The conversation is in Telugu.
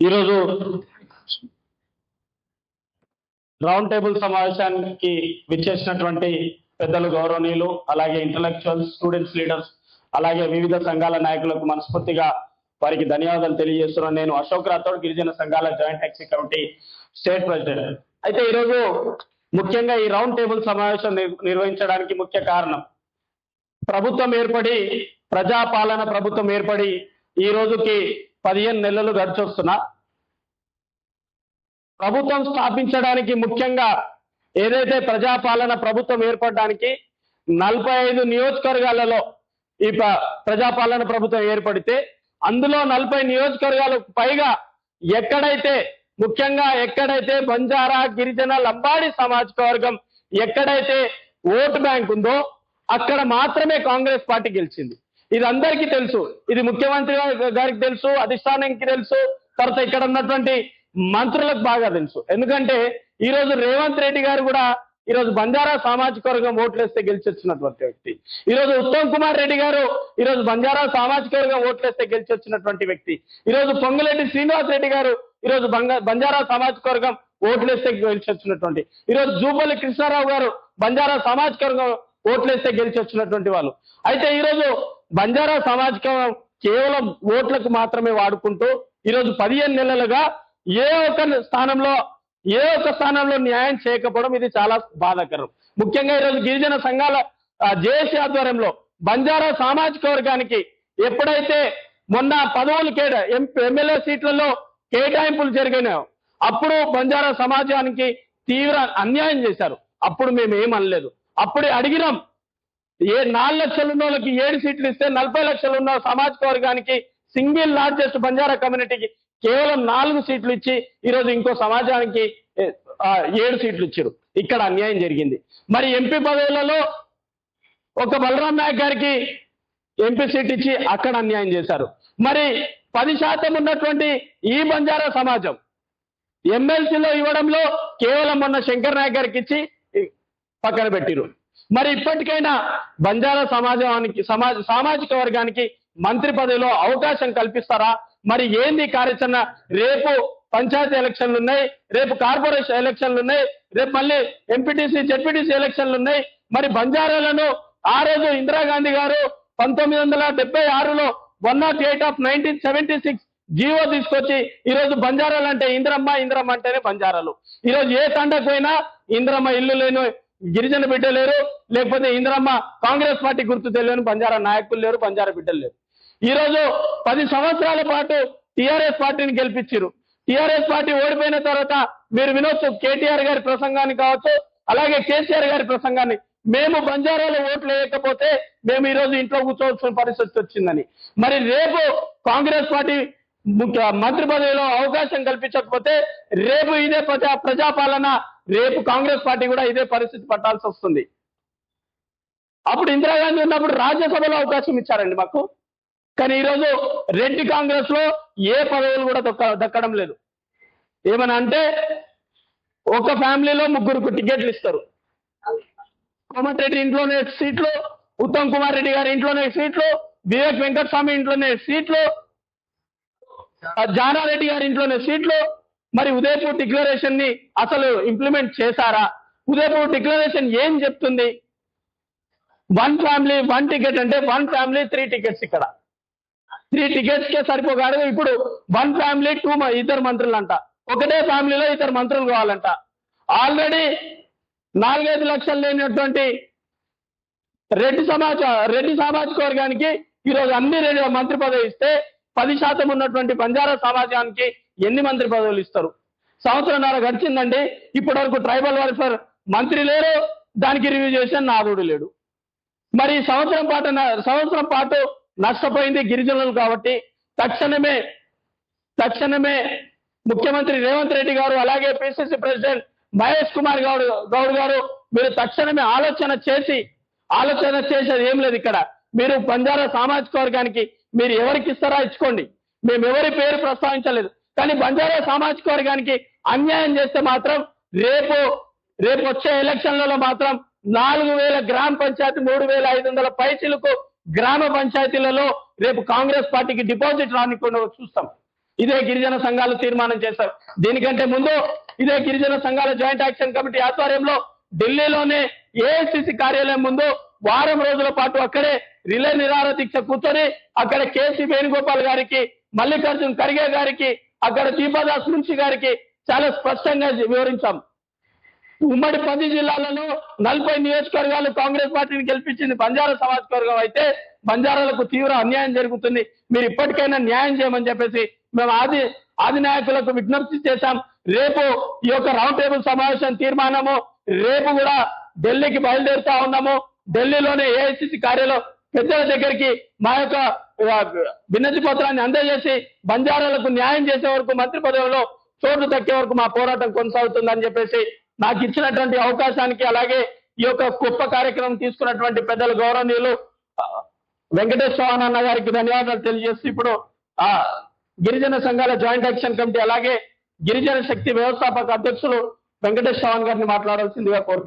ఈరోజు రౌండ్ టేబుల్ సమావేశానికి విచ్చేసినటువంటి పెద్దలు గౌరవనీయులు అలాగే ఇంటలెక్చువల్స్ స్టూడెంట్స్ లీడర్స్ అలాగే వివిధ సంఘాల నాయకులకు మనస్ఫూర్తిగా వారికి ధన్యవాదాలు తెలియజేస్తున్నాను. నేను అశోక్ రాథోడ్ గిరిజన సంఘాల జాయింట్ ఎక్సీ కమిటీ స్టేట్ ప్రెసిడెంట్. అయితే ఈరోజు ముఖ్యంగా ఈ రౌండ్ టేబుల్ సమావేశం నిర్వహించడానికి ముఖ్య కారణం ప్రభుత్వం ఏర్పడి ప్రజాపాలన ప్రభుత్వం ఏర్పడి ఈ రోజుకి పదిహేను నెలలు గడిచొస్తున్నా. ప్రభుత్వం స్థాపించడానికి ముఖ్యంగా ఏదైతే ప్రజాపాలన ప్రభుత్వం ఏర్పడడానికి నలభై ఐదు నియోజకవర్గాలలో ఈ ప్రజాపాలన ప్రభుత్వం ఏర్పడితే అందులో నలభై నియోజకవర్గాలకు పైగా ఎక్కడైతే ముఖ్యంగా ఎక్కడైతే బంజారా గిరిజన లంబాడి సామాజిక వర్గం ఎక్కడైతే ఓటు బ్యాంక్ ఉందో అక్కడ మాత్రమే కాంగ్రెస్ పార్టీ గెలిచింది. ఇది అందరికీ తెలుసు. ఇది ముఖ్యమంత్రి గారికి తెలుసు అధిష్టానానికి తెలుసు తర్వాత ఇక్కడ ఉన్నటువంటి మంత్రులకు బాగా తెలుసు. ఎందుకంటే ఈ రోజు రేవంత్ రెడ్డి గారు కూడా ఈ రోజు బంజారా సామాజిక వర్గం ఓట్లేస్తే గెలిచొచ్చినటువంటి వ్యక్తి. ఈ రోజు ఉత్తమ్ కుమార్ రెడ్డి గారు ఈ రోజు బంజారా సామాజిక వర్గం ఓట్లేస్తే గెలిచొచ్చినటువంటి వ్యక్తి. ఈ రోజు పొంగులేటి శ్రీనివాస్ రెడ్డి గారు ఈ రోజు బంజారా సామాజిక వర్గం ఓట్లేస్తే గెలిచొచ్చినటువంటి ఈ రోజు జూపల్లి కృష్ణారావు గారు బంజారా సామాజిక వర్గం ఓట్లేస్తే గెలిచొచ్చినటువంటి వాళ్ళు. అయితే ఈ రోజు బంజారా సామాజిక కేవలం ఓట్లకు మాత్రమే వాడుకుంటూ ఈరోజు పదిహేను నెలలుగా ఏ ఒక్క స్థానంలో ఏ ఒక్క స్థానంలో న్యాయం చేయకపోవడం ఇది చాలా బాధాకరం. ముఖ్యంగా ఈరోజు గిరిజన సంఘాల ఆ, జేఏసీ ఆధ్వర్యంలో బంజారా సామాజిక వర్గానికి ఎప్పుడైతే మొన్న పదవులు కేట ఎమ్మెల్యే సీట్లలో కేటాయింపులు జరిగినాయో అప్పుడు బంజారా సమాజానికి తీవ్ర అన్యాయం చేశారు. అప్పుడు మేము ఏమనలేదు. అనలేదు అప్పుడు అడిగినాం ఏ నాలుగు లక్షలు ఉన్న వాళ్ళకి ఏడు సీట్లు ఇస్తే నలభై లక్షలు ఉన్న సామాజిక వర్గానికి సింగిల్ లార్జెస్ట్ బంజారా కమ్యూనిటీకి కేవలం నాలుగు సీట్లు ఇచ్చి ఈరోజు ఇంకో సమాజానికి ఏడు సీట్లు ఇచ్చారు ఇక్కడ అన్యాయం జరిగింది. మరి ఎంపీ పదవులలో ఒక బలరాం నాయక్ గారికి ఎంపీ సీట్ ఇచ్చి అక్కడ అన్యాయం చేశారు. మరి పది శాతం ఉన్నటువంటి ఈ బంజారా సమాజం ఎమ్మెల్సీలో ఇవ్వడంలో కేవలం మొన్న శంకర్ నాయక్ గారికి ఇచ్చి పక్కన పెట్టిరు మరి ఇప్పటికైనా బంజారా సమాజానికి సమాజ సామాజిక వర్గానికి మంత్రి పదవిలో అవకాశం కల్పిస్తారా? మరి ఏంది కార్యాచరణ? రేపు పంచాయతీ ఎలక్షన్లు ఉన్నాయి రేపు కార్పొరేషన్ ఎలక్షన్లు ఉన్నాయి రేపు మళ్ళీ ఎంపీటీసీ జెడ్పీటీసీ ఎలక్షన్లు ఉన్నాయి. మరి బంజారాలను ఆ రోజు ఇందిరాగాంధీ గారు పంతొమ్మిది వందల డెబ్బై ఆరులో one not eight of nineteen seventy six G O తీసుకొచ్చి ఈ రోజు బంజారాలు అంటే ఇంద్రమ్మ ఇంద్రమ్మ అంటేనే బంజారాలు. ఈ రోజు ఏ తండకు పోయినా ఇంద్రమ్మ ఇల్లు లేను గిరిజన బిడ్డ లేరు లేకపోతే ఇంద్రమ్మ కాంగ్రెస్ పార్టీ గుర్తు తెలియని బంజారా నాయకులు లేరు బంజారా బిడ్డలు లేరు. ఈరోజు పది సంవత్సరాల పాటు టిఆర్ఎస్ పార్టీని గెలిపించారు టిఆర్ఎస్ పార్టీ ఓడిపోయిన తర్వాత మీరు వినొచ్చు కేటీఆర్ గారి ప్రసంగాన్ని కావచ్చు అలాగే కేసీఆర్ గారి ప్రసంగాన్ని. మేము బంజారాలో ఓట్లు వేయకపోతే మేము ఈ రోజు ఇంట్లో కూర్చోవలసిన పరిస్థితి వచ్చిందని. మరి రేపు కాంగ్రెస్ పార్టీ ముఖ్య మంత్రి పదవిలో అవకాశం కల్పించకపోతే రేపు ఇదే ప్రజా ప్రజాపాలన రేపు కాంగ్రెస్ పార్టీ కూడా ఇదే పరిస్థితి పట్టాల్సి వస్తుంది. అప్పుడు ఇందిరాగాంధీ ఉన్నప్పుడు రాజ్యసభలో అవకాశం ఇచ్చారండి మాకు. కానీ ఈరోజు రెడ్డి కాంగ్రెస్లో ఏ పదవులు కూడా దక్క దక్కడం లేదు. ఏమని అంటే ఒక ఫ్యామిలీలో ముగ్గురుకు టికెట్లు ఇస్తారు. కోమటిరెడ్డి ఇంట్లోనే సీట్లు ఉత్తమ్ కుమార్ రెడ్డి గారి ఇంట్లోనే సీట్లు వివేక్ వెంకటస్వామి ఇంట్లోనే సీట్లు జానారెడ్డి గారి ఇంట్లోనే సీట్లు మరి ఉదయపూర్ డిక్లరేషన్ని అసలు ఇంప్లిమెంట్ చేశారా? ఉదయపూర్ డిక్లరేషన్ ఏం చెప్తుంది? వన్ ఫ్యామిలీ వన్ టికెట్ అంటే వన్ ఫ్యామిలీ త్రీ టికెట్స్ ఇక్కడ. త్రీ టికెట్స్ కే సరిపోగాడు ఇప్పుడు వన్ ఫ్యామిలీ టూ ఇద్దరు మంత్రులు అంట ఒకటే ఫ్యామిలీలో ఇద్దరు మంత్రులు కావాలంట. ఆల్రెడీ నాలుగైదు లక్షలు లేనటువంటి రెడ్డి సమాజ రెడ్డి సామాజిక వర్గానికి ఈరోజు అన్ని రెడ్డి మంత్రి పదవి ఇస్తే పది శాతం ఉన్నటువంటి బంజారా సమాజానికి ఎన్ని మంత్రి పదవులు ఇస్తారు? సంవత్సరంన్నర గడిచిందండి. ఇప్పటి వరకు ట్రైబల్ వెల్ఫేర్ మంత్రి లేరు. దానికి రివ్యూ చేసిన నాదుడు లేడు. మరి సంవత్సరం పాటు సంవత్సరం పాటు నష్టపోయింది గిరిజనులు కాబట్టి తక్షణమే తక్షణమే ముఖ్యమంత్రి రేవంత్ రెడ్డి గారు అలాగే పిసిసి ప్రెసిడెంట్ మహేష్ కుమార్ గౌడ్ గౌడ్ గారు మీరు తక్షణమే ఆలోచన చేసి ఆలోచన చేసేది ఏం లేదు ఇక్కడ. మీరు బంజారా సామాజిక వర్గానికి మీరు ఎవరికి ఇస్తారా ఇచ్చుకోండి. మేము ఎవరి పేరు ప్రస్తావించలేదు. కానీ బంజారా సామాజిక వర్గానికి అన్యాయం చేస్తే మాత్రం రేపు రేపు వచ్చే ఎలక్షన్లలో మాత్రం నాలుగు వేల గ్రామ పంచాయతీ మూడు వేల ఐదు వందల పైసలకు గ్రామ పంచాయతీలలో రేపు కాంగ్రెస్ పార్టీకి డిపాజిట్ రానికుండా చూస్తాం. ఇదే గిరిజన సంఘాలు తీర్మానం చేశారు. దీనికంటే ముందు ఇదే గిరిజన సంఘాల జాయింట్ యాక్షన్ కమిటీ ఆధ్వర్యంలో ఢిల్లీలోనే ఏఐసిసి కార్యాలయం ముందు వారం రోజుల పాటు అక్కడే రిలే నిరాహార దీక్ష కూర్చొని అక్కడ కేసీ వేణుగోపాల్ గారికి మల్లికార్జున్ ఖర్గే గారికి అక్కడ దీపాదాస్ మున్షి గారికి చాలా స్పష్టంగా వివరించాం. ఉమ్మడి పది జిల్లాలలో నలభై నియోజకవర్గాలు కాంగ్రెస్ పార్టీని గెలిపించింది బంజారా సమాజ్ వర్గం అయితే బంజారాలకు తీవ్ర అన్యాయం జరుగుతుంది. మీరు ఇప్పటికైనా న్యాయం చేయమని చెప్పేసి మేము ఆది ఆది నాయకులకు విజ్ఞప్తి చేశాం. రేపు ఈ యొక్క రౌండ్ టేబుల్ సమావేశం తీర్మానము. రేపు కూడా ఢిల్లీకి బయలుదేరుతా ఉన్నాము. ఢిల్లీలోనే ఏఐసిసి కార్యాలయం పెద్దల దగ్గరికి మా యొక్క వినతి పత్రాన్ని అందజేసి బంజారాలకు న్యాయం చేసే వరకు మంత్రి పదవిలో చోటు దక్కే వరకు మా పోరాటం కొనసాగుతుందని చెప్పేసి నాకు ఇచ్చినటువంటి అవకాశానికి అలాగే ఈ యొక్క గొప్ప కార్యక్రమం తీసుకున్నటువంటి పెద్దల గౌరవనీయులు వెంకటేశ్వర అన్న గారికి ధన్యవాదాలు తెలియజేస్తూ ఇప్పుడు ఆ గిరిజన సంఘాల జాయింట్ యాక్షన్ కమిటీ అలాగే గిరిజన శక్తి వ్యవస్థాపక అధ్యక్షులు వెంకటేశ్వర గారిని మాట్లాడాల్సిందిగా కోరుతున్నారు